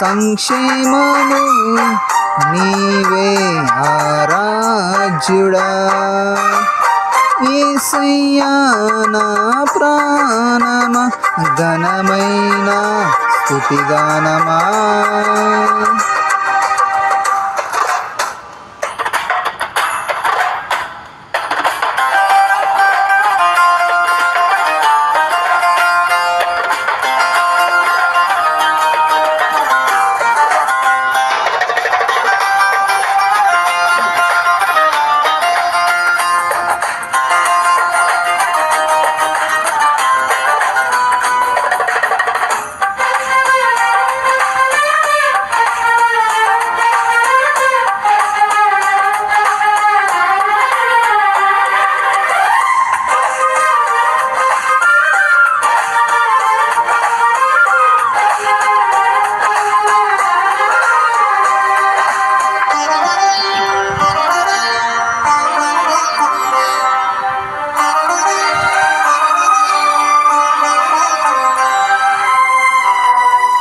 సంక్షేమము నీవే ఆరాజ్యుడా ఏసయ్యా నా ప్రాణమ ఘనమైన స్థుతిగానమా.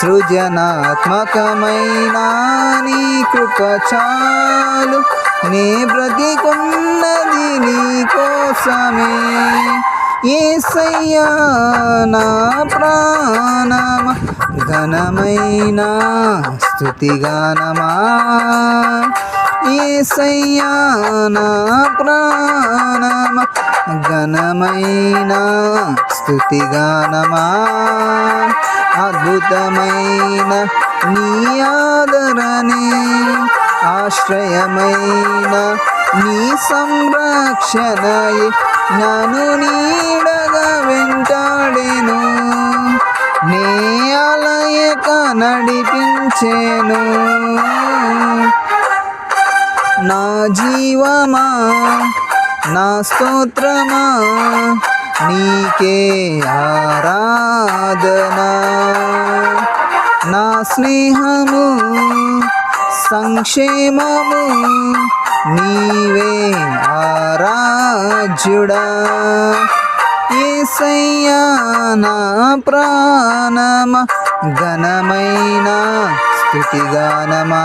సృజనాత్మకమైన నీ కృప చాలు. నే బ్రతికున్నది నీ కోసమే. ఏసయ్యా నా ప్రాణమ ఘనమైన స్థుతిగానమా ఏసయ్యా నా ప్రాణమ ఘనమైన స్థుతిగానమా అద్భుతమైన నీ ఆదరణే ఆశ్రయమైన నీ సంరక్షణయే. నను నీడగా వెంటాడేను నే ఆలయక నడిపించేను. నా జీవమా నా స్తోత్రమా నీకే ఆరాధన. నా స్నేహము సంక్షేమము నీవే ఆరాధ్యుడా. ఏసయ్యా నా ప్రాణమ ఘనమైన స్థుతిగానమా.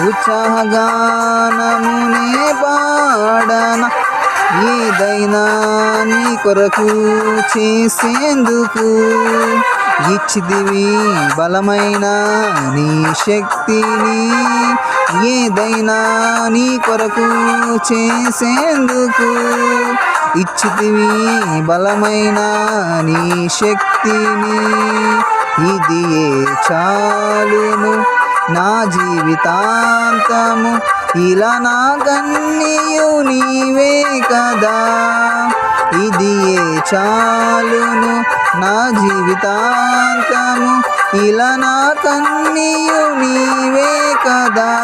ఉత్సాహగానమునే పాడన ఏదైనా నీ కొరకు చేసేందుకు ఇచ్చిదివి బలమైన నీ శక్తిని ఏదైనా నీ కొరకు చేసేందుకు ఇచ్చితివి బలమైన నీ శక్తిని. ఇది ఏ చాలును? నా జీవితాంతము ఇలా నా కన్నీయు నీవే కదా. ఇది ఏ చాలును? నా జీవితాంతము ఇలా నా కన్నీయు నీవే కదా.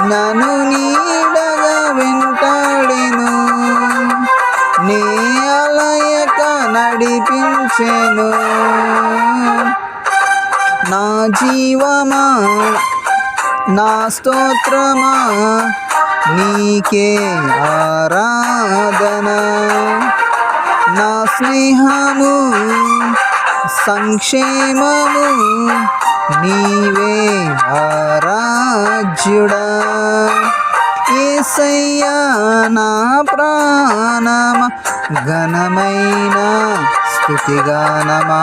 నను నీడగా వెంటాడెను. నీ అలయక నడిపించెను. నా జీవమా నా స్తోత్రమా నీకే ఆరాధన. నా స్నేహము సంక్షేమము నీవే రాజ్యుడా ఏసయ్యా నా ప్రాణమ ఘనమైన స్థుతిగానమా.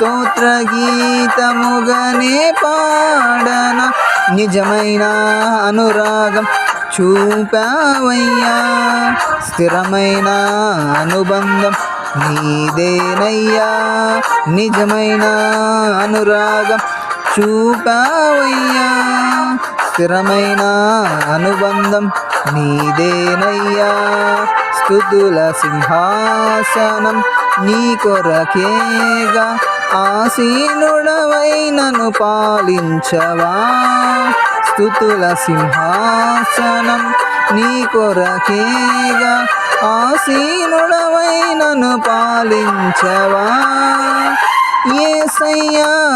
స్తోత్ర గీతముగనే నిజమైన అనురాగం చూపావయ్యా స్థిరమైన అనుబంధం నీదేనయ్యా నిజమైన అనురాగం చూపావయ్యా స్థిరమైన అనుబంధం నీదేనయ్యా స్థుతుల సింహాసనం నీ కొరకేగా ఆసీనుడవై నన్ను పాలించవా? స్థుతుల సింహాసనం నీ కొరకేగా. ఆసీనుడవై నన్ను పాలించవా? ఏసయ్యా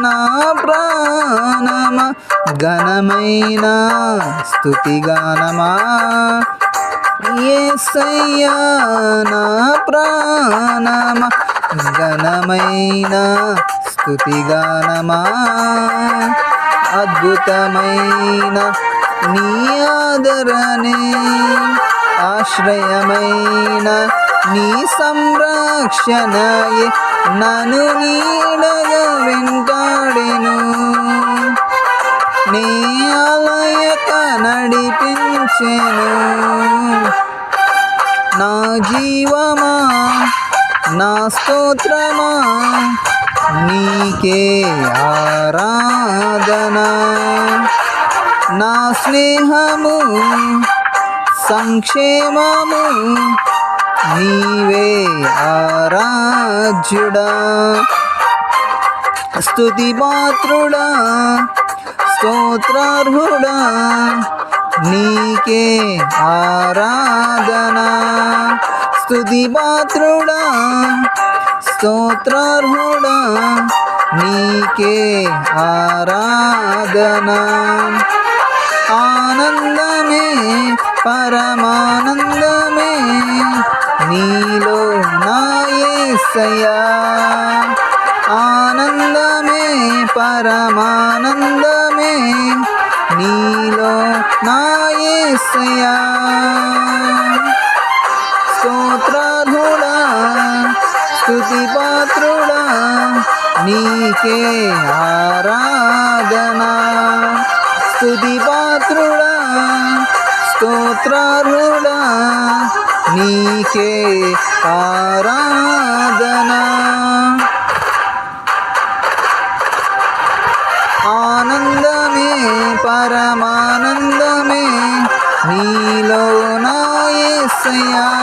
నా ప్రాణమ? ఘనమైన స్థుతిగానమా? ఏసయ్యా నా ప్రాణమ? ఘనమైన స్థుతిగానమా అద్భుతమైన నీ ఆదరణే ఆశ్రయమైన నీ సంరక్షణయే నను నీడగ వెంటాడెను. నీ ఆలయక నడిపించెను. నా జీవమా నా స్తోత్రమా? నీకే ఆరాధన? నా స్నేహము సంక్షేమము నీవే ఆరాధ్యుడా. స్తుతి పాత్రుడా స్తోత్రార్హుడా నీకే ఆరాధనా. స్థుతి పాత్రుడా స్తోత్రార్హుడా నీకే ఆరాధన. ఆనందమే పరమానందమే నీలో నాయసయా ఆనందమే పరమానందమే నీలో నాయసయా స్థుతి పాత్రుడా నీకే ఆరాధనా. స్థుతి పాత్రుడా స్తోత్రార్హుడా నీకే ఆరాధనా. ఆనందమే పరమానందమే నీలో నాయసయా